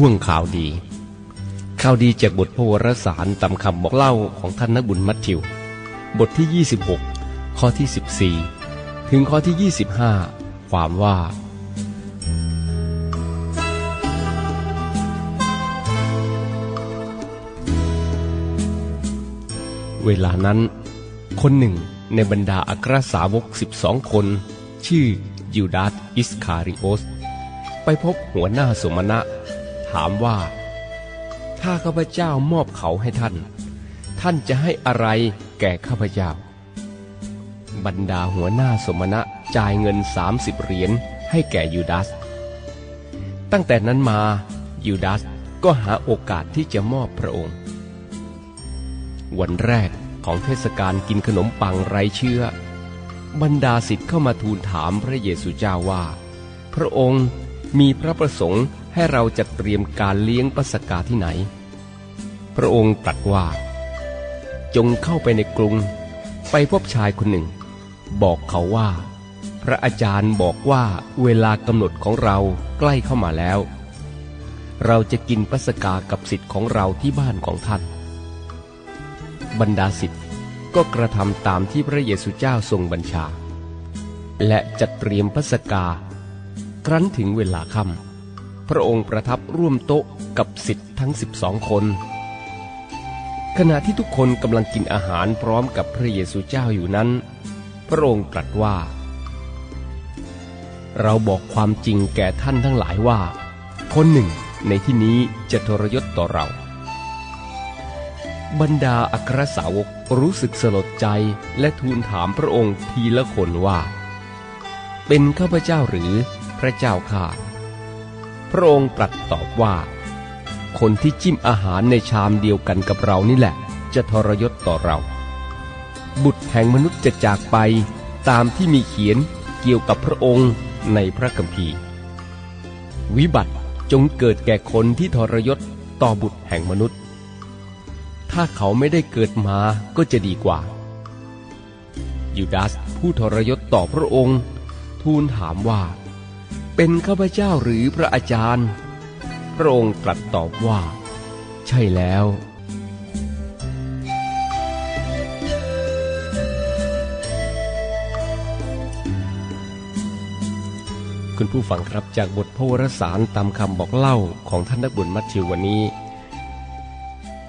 ช่วงข่าวดี ข่าวดีจากบทพระวรสารตามคำบอกเล่าของท่านนักบุญมัทธิว บทที่ 26 ข้อที่ 14 ถึงข้อที่ 25 ความว่า เวลานั้น คนหนึ่งในบรรดาอัครสาวกสิบสองคน ชื่อยูดาสอิสคาริโอส ไปพบหัวหน้าสมณะ ถามว่า ถ้าข้าพเจ้ามอบเขาให้ท่าน ท่านจะให้อะไรแก่ข้าพเจ้า บรรดาหัวหน้าสมณะจ่ายเงินสามสิบเหรียญให้แก่ยูดาส ตั้งแต่นั้นมายูดาสก็หาโอกาสที่จะมอบพระองค์ วันแรกของเทศกาลกินขนมปังไร้เชื้อ บรรดาสิทธิ์เข้ามาทูลถามพระเยซูเจ้าว่า พระองค์มีพระประสงค์ ให้เราจัดเตรียมการเลี้ยงปัสกาที่ไหน พระองค์ตรัสว่า จงเข้าไปในกรุง ไปพบชายคนหนึ่ง บอกเขาว่า พระอาจารย์บอกว่าเวลากำหนดของเราใกล้เข้ามาแล้ว เราจะกินปัสกากับสิทธิ์ของเราที่บ้านของท่าน บรรดาสิทธิ์ก็กระทำตามที่พระเยซูเจ้าทรงบัญชา และจัดเตรียมพัสกา ครั้นถึงเวลาค่ำ พระองค์ประทับร่วมโต๊ะกับสิทธิ์ทั้งสิบสองคน ขณะที่ทุกคนกำลังกินอาหารพร้อมกับพระเยซูเจ้าอยู่นั้น พระองค์ตรัสว่า เราบอกความจริงแก่ท่านทั้งหลายว่า คนหนึ่งในที่นี้จะทรยศต่อเรา บรรดาอัครสาวกรู้สึกสลดใจและทูลถามพระองค์ทีละคนว่า เป็นข้าพเจ้าหรือพระเจ้าข้า พระองค์ตรัสตอบว่า คนที่จิ้มอาหารในชามเดียวกันกับเรานี่แหละ จะทรยศต่อเรา บุตรแห่งมนุษย์จะจากไปตามที่มีเขียนเกี่ยวกับพระองค์ในพระคัมภีร์ วิบัติจงเกิดแก่คนที่ทรยศต่อบุตรแห่งมนุษย์ ถ้าเขาไม่ได้เกิดมาก็จะดีกว่า ยูดาสผู้ทรยศต่อพระองค์ ทูลถามว่า เป็นข้าพเจ้าหรือพระอาจารย์ พระองค์ตรัสตอบว่า ใช่แล้ว คุณผู้ฟังครับจากบทพระวรสารตามคำบอกเล่าของท่านนักบุญมัทธิววันนี้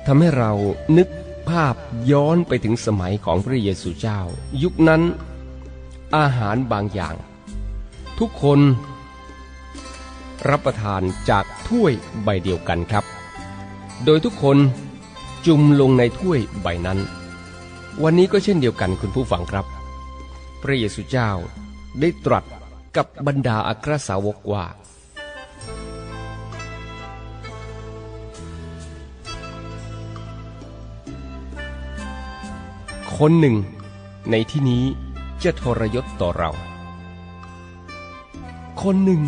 ทำให้เรานึกภาพย้อนไปถึงสมัยของพระเยซูเจ้า ยุคนั้นอาหารบางอย่าง ทุกคน รับประทานจากถ้วยใบเดียวกันครับ โดยทุกคนจุ่มลงในถ้วยใบนั้น วันนี้ก็เช่นเดียวกันคุณผู้ฟังครับ พระเยซูเจ้าได้ตรัสกับบรรดาอัครสาวกว่า คนหนึ่งในที่นี้จะทรยศต่อเรา คนหนึ่ง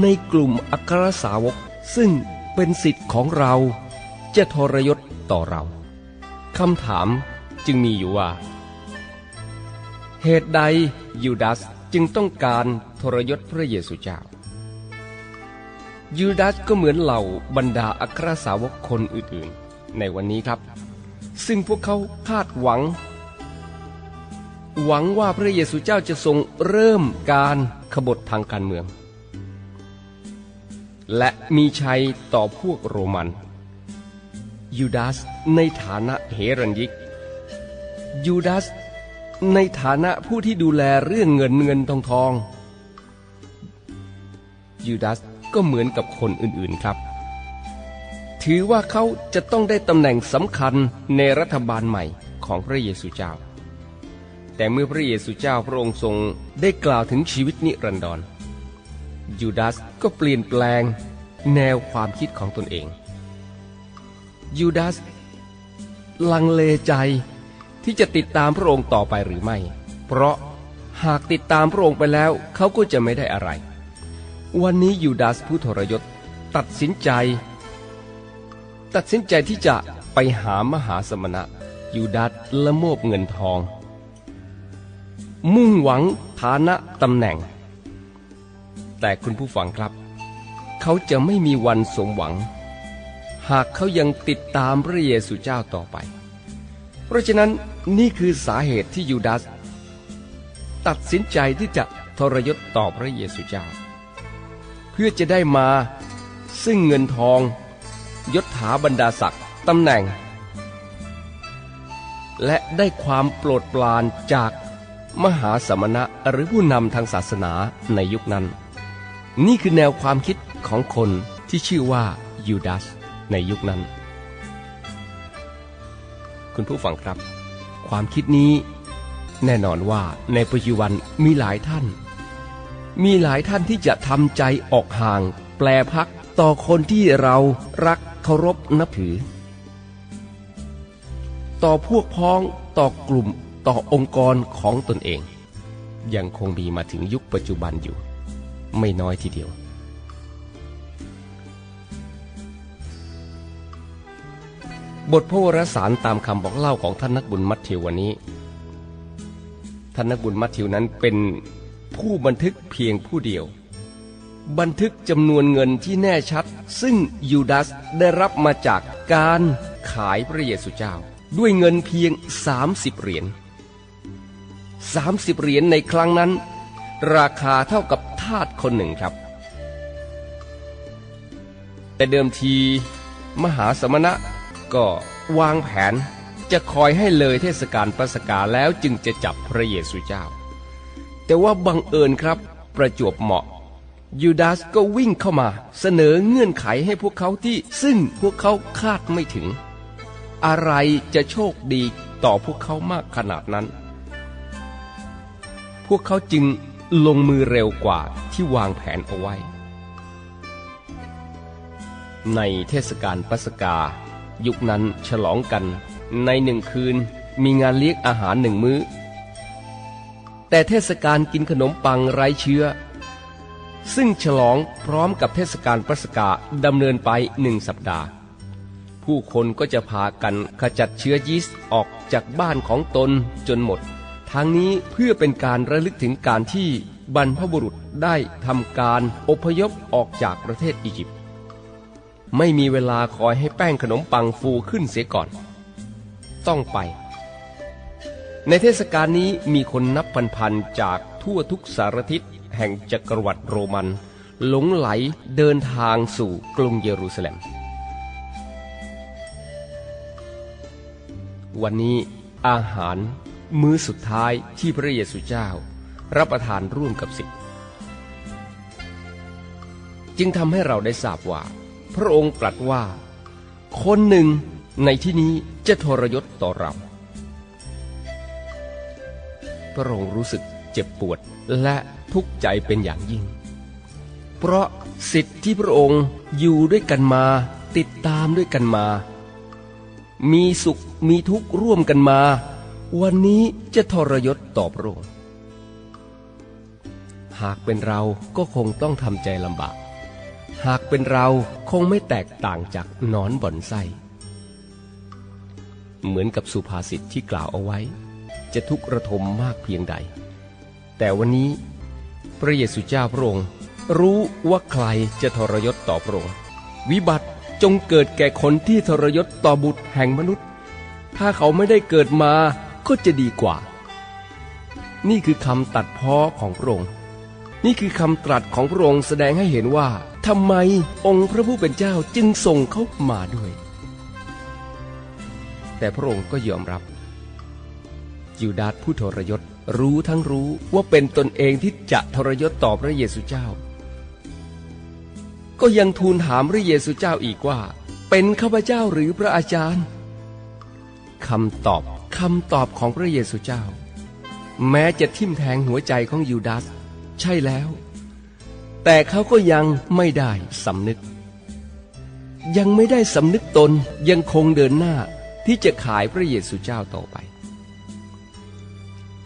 ในกลุ่มอัครสาวกซึ่งเป็นสิทธิ์ของเรา จะทรยศต่อเราคำถามจึงมีอยู่ว่า เหตุใดยูดาสจึงต้องการทรยศพระเยซูเจ้า ยูดาสก็เหมือนเหล่าบรรดาอัครสาวกคนอื่นๆ ในวันนี้ครับ ซึ่งพวกเขาคาดหวัง หวังว่าพระเยซูเจ้าจะทรงเริ่มการขบฏทางการเมือง และมีชัยต่อพวกโรมัน ยูดาสในฐานะเฮรัญยิก ยูดาสในฐานะผู้ที่ดูแลเรื่องเงินเงินทองทอง ยูดาสก็เหมือนกับคนอื่นๆครับ ถือว่าเขาจะต้องได้ตำแหน่งสำคัญในรัฐบาลใหม่ของพระเยซูเจ้า แต่เมื่อพระเยซูเจ้าพระองค์ทรงได้กล่าวถึงชีวิตนิรันดร ยูดาสก็เปลี่ยนแปลงแนวความคิดของตนเอง ยูดาสลังเลใจที่จะติดตามพระองค์ต่อไปหรือไม่ เพราะหากติดตามพระองค์ไปแล้วเขาก็จะไม่ได้อะไร วันนี้ยูดาสผู้ทรยศตัดสินใจ ตัดสินใจที่จะไปหามหาสมณะ ยูดาสละโมบเงินทอง มุ่งหวังฐานะตำแหน่ง แต่คุณผู้ฟังครับ เขาจะไม่มีวันสมหวัง หากเขายังติดตามพระเยซูเจ้าต่อไป เพราะฉะนั้นนี่คือสาเหตุที่ยูดาสตัดสินใจที่จะทรยศต่อพระเยซูเจ้า เพื่อจะได้มาซึ่งเงินทองยศถาบรรดาศักดิ์ตำแหน่ง และได้ความโปรดปรานจากมหาสมณะหรือผู้นำทางศาสนาในยุคนั้น นี่คือแนวความคิดของคนที่ชื่อว่ายูดาสในยุคนั้น คุณผู้ฟังครับ ความคิดนี้ แน่นอนว่าในปัจจุบันมีหลายท่าน มีหลายท่านที่จะทำใจออกห่าง แปลพักต่อคนที่เรารักเคารพนับถือ ต่อพวกพ้องต่อกลุ่มต่อองค์กรของตนเอง ยังคงมีมาถึงยุคปัจจุบันอยู่ ไม่น้อยทีเดียว บทพระวรสารตามคำบอกเล่าของท่านนักบุญมัทธิววันนี้ ท่านนักบุญมัทธิวนั้นเป็นผู้บันทึกเพียงผู้เดียว บันทึกจำนวนเงินที่แน่ชัด ซึ่งยูดาสได้รับมาจากการขายพระเยซูเจ้า ด้วยเงินเพียง 30 เหรียญ30 เหรียญในครั้งนั้น ราคาเท่ากับาสคนหนึ่งครับ แต่เดิมทีมหาสมณะก็วางแผนจะคอยให้เลยเทศกาลปัสกาแล้วจึงจะจับพระเยซูเจ้า แต่ว่าบังเอิญครับประจวบเหมาะ ยูดาสก็วิ่งเข้ามาเสนอเงื่อนไขให้พวกเขาที่ซึ่งพวกเขาคาดไม่ถึง อะไรจะโชคดีต่อพวกเขามากขนาดนั้น พวกเขาจึง ลงมือเร็วกว่าที่วางแผนเอาไว้ ในเทศกาลปัสกา ยุคนั้นฉลองกัน ในหนึ่งคืนมีงานเลี้ยงอาหารหนึ่งมื้อ แต่เทศกาลกินขนมปังไร้เชื้อ ซึ่งฉลองพร้อมกับเทศกาลปัสกาดำเนินไปหนึ่งสัปดาห์ ผู้คนก็จะพากันขจัดเชื้อยีสต์ออกจากบ้านของตนจนหมด ทางนี้เพื่อเป็นการระลึกถึงการที่บรรพบุรุษได้ทำการอพยพออกจากประเทศอียิปต์ไม่มีเวลาคอยให้แป้งขนมปังฟูขึ้นเสียก่อน ต้องไป ในเทศกาลนี้มีคนนับพันๆจากทั่วทุกสารทิศแห่งจักรวรรดิโรมัน หลงไหลเดินทางสู่กรุงเยรูซาเล็ม วันนี้อาหาร มื้อสุดท้ายที่พระเยซูเจ้า รับประทานร่วมกับสิทธิ์จึงทำให้เราได้ทราบว่า พระองค์ตรัสว่า คนหนึ่งในที่นี้จะทรยศต่อเรา พระองค์รู้สึกเจ็บปวดและทุกข์ใจเป็นอย่างยิ่ง เพราะสิทธิ์ที่พระองค์อยู่ด้วยกันมา ติดตามด้วยกันมา มีสุขมีทุกข์ร่วมกันมา วันนี้จะทรยศต่อพระองค์หากเป็นเราก็คงต้องทำใจลำบาก หากเป็นเราคงไม่แตกต่างจากนอนบ่อนไส้เหมือนกับสุภาษิตที่กล่าวเอาไว้ จะทุกข์ระทมมากเพียงใด แต่วันนี้พระเยซูเจ้าพระองค์รู้ว่าใครจะทรยศต่อพระองค์วิบัติจงเกิดแก่คนที่ทรยศต่อบุตรแห่งมนุษย์ ถ้าเขาไม่ได้เกิดมา ก็จะดีกว่า นี่คือคำตัดพ้อของพระองค์ นี่คือคำตรัสของพระองค์แสดงให้เห็นว่าทำไมองค์พระผู้เป็นเจ้าจึงส่งเขามาด้วย แต่พระองค์ก็ยอมรับยูดาสผู้ทรยศรู้ทั้งรู้ว่าเป็นตนเองที่จะทรยศต่อพระเยซูเจ้า ก็ยังทูลถามพระเยซูเจ้าอีกว่า เป็นข้าพเจ้าหรือพระอาจารย์คำตอบ คำตอบของพระเยซูเจ้า แม้จะทิ่มแทงหัวใจของยูดาสใช่แล้ว แต่เขาก็ยังไม่ได้สำนึก ยังไม่ได้สำนึกตนยังคงเดินหน้าที่จะขายพระเยซูเจ้าต่อไป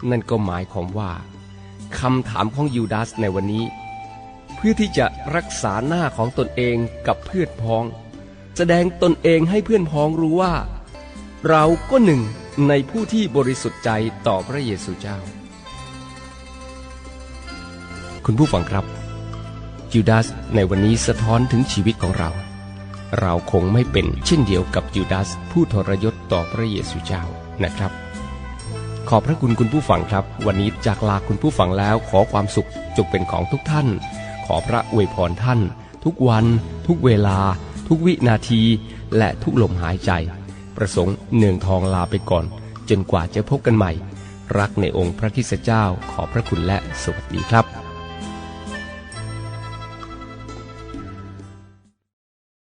นั่นก็หมายความว่าคำถามของยูดาสในวันนี้ เพื่อที่จะรักษาหน้าของตนเองกับเพื่อนพ้อง แสดงตนเองให้เพื่อนพ้องรู้ว่า เราก็หนึ่ง ในผู้ที่บริสุทธิ์ใจต่อพระเยซูเจ้า คุณผู้ฟังครับยูดาสในวันนี้สะท้อนถึงชีวิตของเรา เราคงไม่เป็นเช่นเดียวกับยูดาสผู้ทรยศต่อพระเยซูเจ้านะครับ ขอบพระคุณคุณผู้ฟังครับ วันนี้จากลาคุณผู้ฟังแล้วขอความสุขจงเป็นของทุกท่าน ขอพระอวยพรท่าน ทุกวัน ทุกเวลา ทุกวินาที และทุกลมหายใจ ประสงค์เนืองทองลาไปก่อน จนกว่าจะพบกันใหม่ รักในองค์พระคิสเจ้าขอพระคุณและสวัสดีครับ